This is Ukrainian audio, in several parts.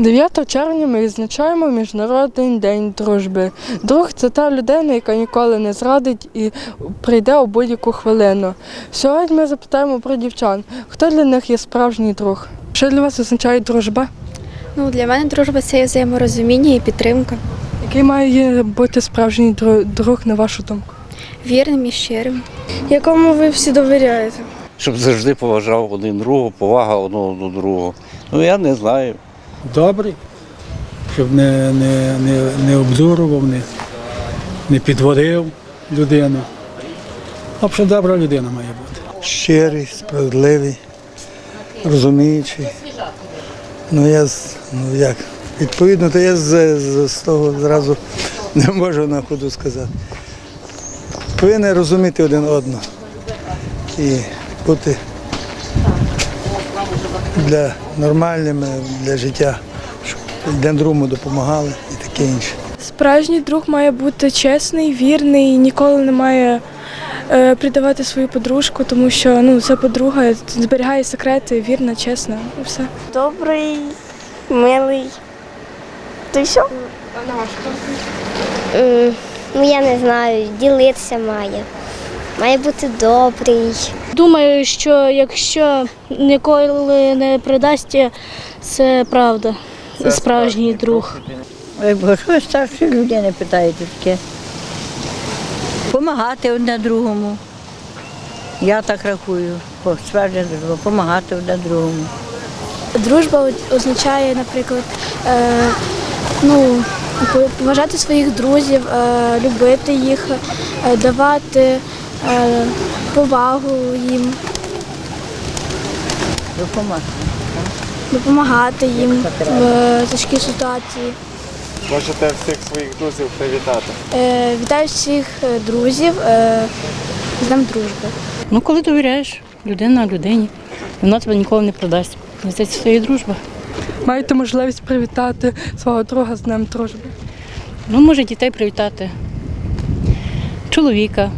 9 червня ми відзначаємо Міжнародний день дружби. Друг це та людина, яка ніколи не зрадить і прийде у будь-яку хвилину. Сьогодні ми запитаємо про дівчан, хто для них є справжній друг. Що для вас означає дружба? Ну, для мене дружба це є взаєморозуміння і підтримка. Який має бути справжній друг, на вашу думку? Вірним і щирим. Якому ви всі довіряєте? щоб завжди поважав один другого, повага одного до другого. Ну я не знаю. Добрий, щоб не, не, не, не обдурував, не, не підводив людину. Тобто добра людина має бути. щирий, справедливий, розуміючий. Ну я ну як, відповідно, то я з, з, з того зразу не можу на ходу сказати. Повинен розуміти один одного і бути для нормальними для життя, щоб один другому допомагали і таке інше. Справжній друг має бути чесний, вірний, ніколи не має е, предавати свою подружку, тому що ну, це подруга зберігає секрети, вірна, чесна і все. добрий, милий. То й все? Ну, я не знаю, ділитися має. Має бути добрий. Думаю, що якщо ніколи не придасть, це правда. справжній друг. Ой, бо що ви старші людини питаєте таке? Помагати одне другому. Я так рахую. Справжня дружба, помагати одне другому. Дружба означає, наприклад, е, ну, поважати своїх друзів, е, любити їх, е, давати е, повагу їм, Допомагати. допомагати їм в тяжкій ситуації. Можете всіх своїх друзів привітати. Е, Вітаю всіх е, друзів е, з Днем дружби. Ну, коли довіряєш людина людині, вона тебе ніколи не продасть. Це є дружба. Маєте можливість привітати свого друга з Днем дружби? Ну, може дітей привітати, чоловіка.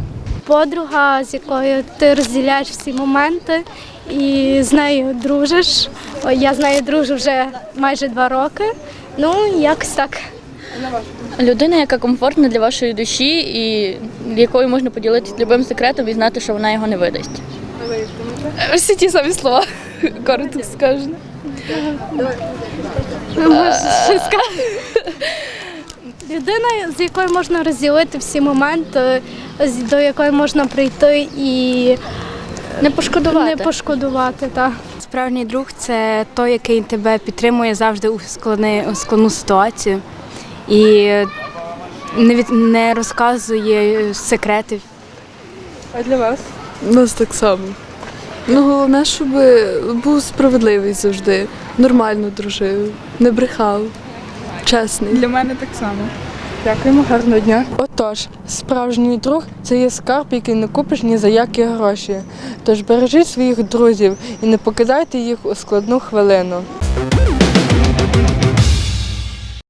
Подруга, з якою ти розділяєш всі моменти і з нею дружиш. Я з нею дружу вже майже два роки. Ну, якось так. Людина, яка комфортна для вашої душі і якою можна поділитися любим секретом і знати, що вона його не видасть. Всі ті самі слова, коротко скажено. Людина, з якою можна розділити всі моменти, до якої можна прийти і Не пошкодувати. не пошкодувати. Так. Справжній друг це той, який тебе підтримує завжди у складний, у складну ситуацію і не, від, не розказує секретів. А для вас? У нас так само. Ну, головне, щоб був справедливий завжди, нормально дружив, не брехав, чесний. Для мене так само. Дякуємо, гарного дня. Отож, справжній друг це є скарб, який не купиш ні за які гроші. Тож бережіть своїх друзів і не покидайте їх у складну хвилину.